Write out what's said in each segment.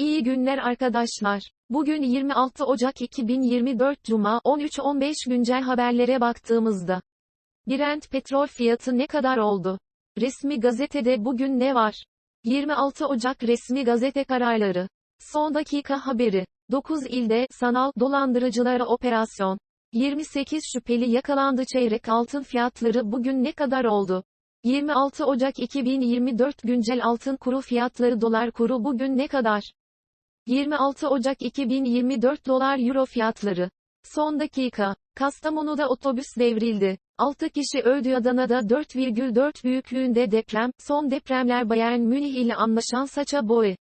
İyi günler arkadaşlar. Bugün 26 Ocak 2024 Cuma 13-15 güncel haberlere baktığımızda. Brent petrol fiyatı ne kadar oldu? Resmi gazetede bugün ne var? 26 Ocak resmi gazete kararları. Son dakika haberi. 9 ilde sanal dolandırıcılara operasyon. 28 şüpheli yakalandı çeyrek altın fiyatları bugün ne kadar oldu? 26 Ocak 2024 güncel altın kuru fiyatları dolar kuru bugün ne kadar? 26 Ocak 2024 dolar euro fiyatları. Son dakika. Kastamonu'da otobüs devrildi. 6 kişi öldü Adana'da 4,4 büyüklüğünde deprem. Son depremler Bayern Münih ile anlaşan Saça Boy.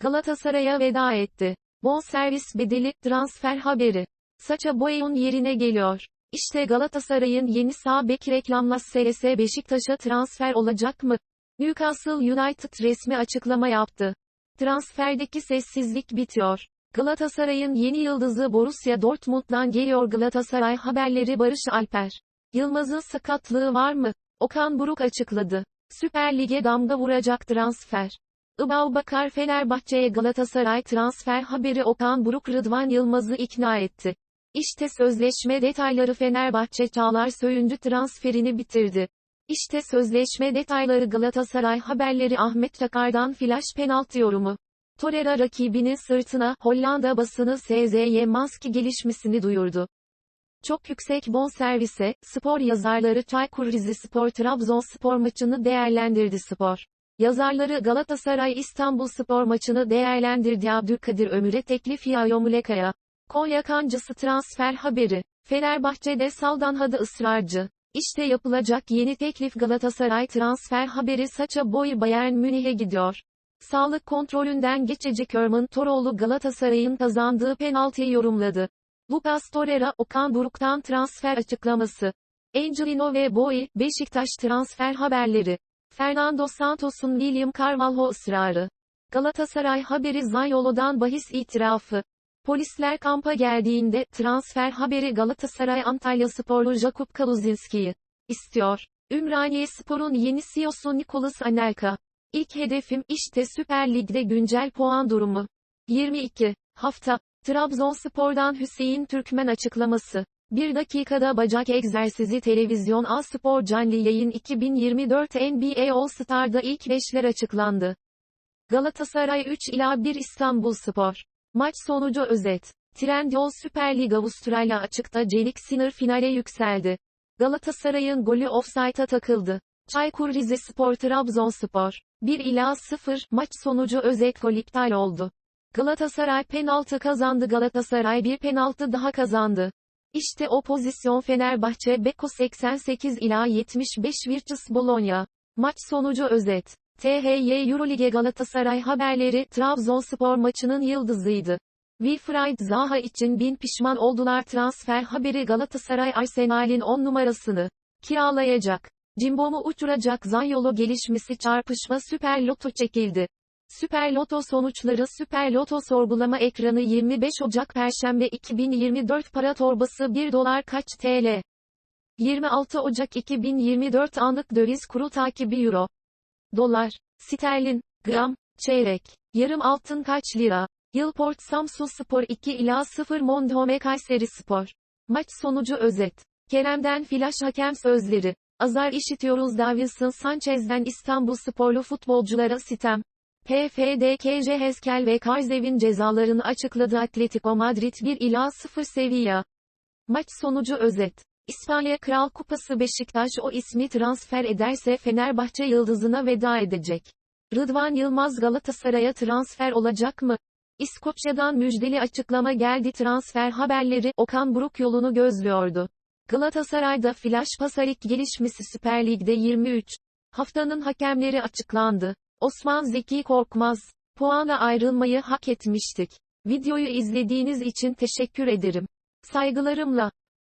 Galatasaray'a veda etti. Bonservis bedeli, transfer haberi. Saça Boy'un yerine geliyor. İşte Galatasaray'ın yeni sağ bek reklamlas SRS Beşiktaş'a transfer olacak mı? Newcastle United resmi açıklama yaptı. Transferdeki sessizlik bitiyor. Galatasaray'ın yeni yıldızı Borussia Dortmund'dan geliyor Galatasaray haberleri Barış Alper. Yılmaz'ın sakatlığı var mı? Okan Buruk açıkladı. Süper Lig'e damga vuracak transfer. Ibav Bakar Fenerbahçe'ye Galatasaray transfer haberi Okan Buruk Rıdvan Yılmaz'ı ikna etti. İşte sözleşme detayları Fenerbahçe Çağlar Söyüncü transferini bitirdi. İşte sözleşme detayları Galatasaray haberleri Ahmet Çakar'dan flash penaltı yorumu. Torreira rakibinin sırtına Hollanda basını SZY Maski gelişmesini duyurdu. Çok yüksek bonservise, spor yazarları Çaykur Rizespor Trabzonspor maçını değerlendirdi spor. Yazarları Galatasaray İstanbul Spor maçını değerlendirdi Abdülkadir Ömür'e teklif Yayo Muleka'ya. Konya kancısı transfer haberi. Fenerbahçe'de Saldanha'da ısrarcı. İşte yapılacak yeni teklif Galatasaray transfer haberi saça boy Bayern Münih'e gidiyor. Sağlık kontrolünden geçici Kerman Toroğlu Galatasaray'ın kazandığı penaltıyı yorumladı. Lucas Torreira, Okan Buruk'tan transfer açıklaması. Angelino ve Boy, Beşiktaş transfer haberleri. Fernando Santos'un William Carvalho ısrarı. Galatasaray haberi Zanyolo'dan bahis itirafı. Polisler kampa geldiğinde, transfer haberi Galatasaray Antalya sporlu Jakub Kaluzinski'yi istiyor. Ümraniye Spor'un yeni CEO'su Nikolas Anelka. İlk hedefim, işte Süper Lig'de güncel puan durumu. 22. Hafta. Trabzonspor'dan Hüseyin Türkmen açıklaması. Bir dakikada bacak egzersizi televizyon A Spor canlı yayın 2024 NBA All Star'da ilk beşler açıklandı. Galatasaray 3 ila 1 İstanbul Spor. Maç sonucu özet. Trendyol Süper Lig Avustralya açıkta Celik Sinir finale yükseldi. Galatasaray'ın golü offside'a takıldı. Çaykur Rizespor Trabzonspor. 1 ila 0 maç sonucu özet gol iptal oldu. Galatasaray penaltı kazandı Galatasaray bir penaltı daha kazandı. İşte o pozisyon Fenerbahçe Beko 88 ila 75 Virtus Bologna. Maç sonucu özet. THY Eurolige Galatasaray haberleri Trabzonspor maçının yıldızıydı. Wilfried Zaha için bin pişman oldular transfer haberi Galatasaray Arsenal'in 10 numarasını kiralayacak. Cimbom'u uçuracak Zanyolo gelişmesi çarpışma Süper Loto çekildi. Süper Loto sonuçları Süper Loto sorgulama ekranı 25 Ocak Perşembe 2024 para torbası 1 dolar kaç TL? 26 Ocak 2024 anlık döviz kuru takibi Euro. Dolar, sterlin, gram, çeyrek, yarım altın kaç lira? Yılport Samsun Spor 2 ila 0 Mondome Kayseri Spor. Maç sonucu özet. Kerem'den flash hakem sözleri. Azar işitiyoruz Davinson Sanchez'den İstanbul sporlu futbolculara sitem. PFDKJ Heskel ve Karzev'in cezalarını açıkladı Atletico Madrid 1 ila 0 Sevilla. Maç sonucu özet. İspanya Kral Kupası Beşiktaş o ismi transfer ederse Fenerbahçe yıldızına veda edecek. Rıdvan Yılmaz Galatasaray'a transfer olacak mı? İskoçya'dan müjdeli açıklama geldi transfer haberleri, Okan Buruk yolunu gözlüyordu. Galatasaray'da flash pasarik gelişmesi Süper Lig'de 23. Haftanın hakemleri açıklandı. Osman Zeki Korkmaz. Puana ayrılmayı hak etmiştik. Videoyu izlediğiniz için teşekkür ederim. Saygılarımla.